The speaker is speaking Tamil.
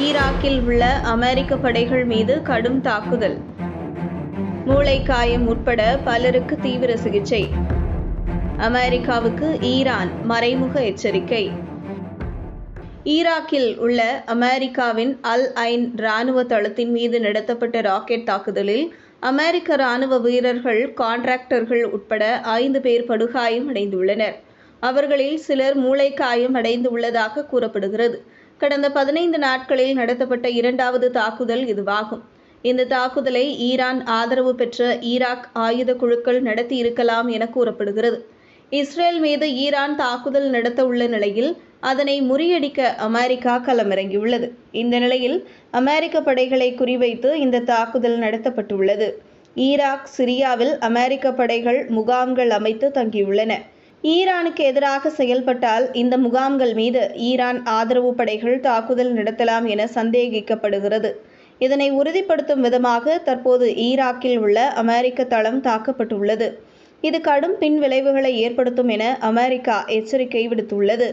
ஈராக்கில் உள்ள அமெரிக்க படைகள் மீது கடும் தாக்குதல். மூளைக்காயம் உட்பட பலருக்கு தீவிர சிகிச்சை. அமெரிக்காவுக்கு ஈரான் மறைமுக எச்சரிக்கை. ஈராக்கில் உள்ள அமெரிக்காவின் அல் ஐன் இராணுவ தளத்தின் மீது நடத்தப்பட்ட ராக்கெட் தாக்குதலில் அமெரிக்க இராணுவ வீரர்கள் கான்ட்ராக்டர்கள் உட்பட ஐந்து பேர் படுகாயம் அடைந்துள்ளனர் அவர்களில் சிலர் மூளைக்காயம் அடைந்துள்ளதாக கூறப்படுகிறது. கடந்த பதினைந்து நாட்களில் நடத்தப்பட்ட இரண்டாவது தாக்குதல் இதுவாகும். இந்த தாக்குதலை ஈரான் ஆதரவு பெற்ற ஈராக் ஆயுத குழுக்கள் நடத்தியிருக்கலாம் என கூறப்படுகிறது. இஸ்ரேல் மீது ஈரான் தாக்குதல் நடத்த உள்ள நிலையில் அதனை முறியடிக்க அமெரிக்கா களமிறங்கியுள்ளது. இந்த நிலையில் அமெரிக்க படைகளை குறிவைத்து இந்த தாக்குதல் நடத்தப்பட்டுள்ளது. ஈராக் சிரியாவில் அமெரிக்க படைகள் முகாம்கள் அமைத்து தங்கியுள்ளன. ஈரானுக்கு எதிராக செயல்பட்டால் இந்த முகாம்கள் மீது ஈரான் ஆதரவு படைகள் தாக்குதல் நடத்தலாம் என சந்தேகிக்கப்படுகிறது. இதனை உறுதிப்படுத்தும் விதமாக தற்போது ஈராக்கில் உள்ள அமெரிக்க தளம் தாக்கப்பட்டுள்ளது. இது கடும் பின் விளைவுகளை ஏற்படுத்தும் என அமெரிக்கா எச்சரிக்கை விடுத்துள்ளது.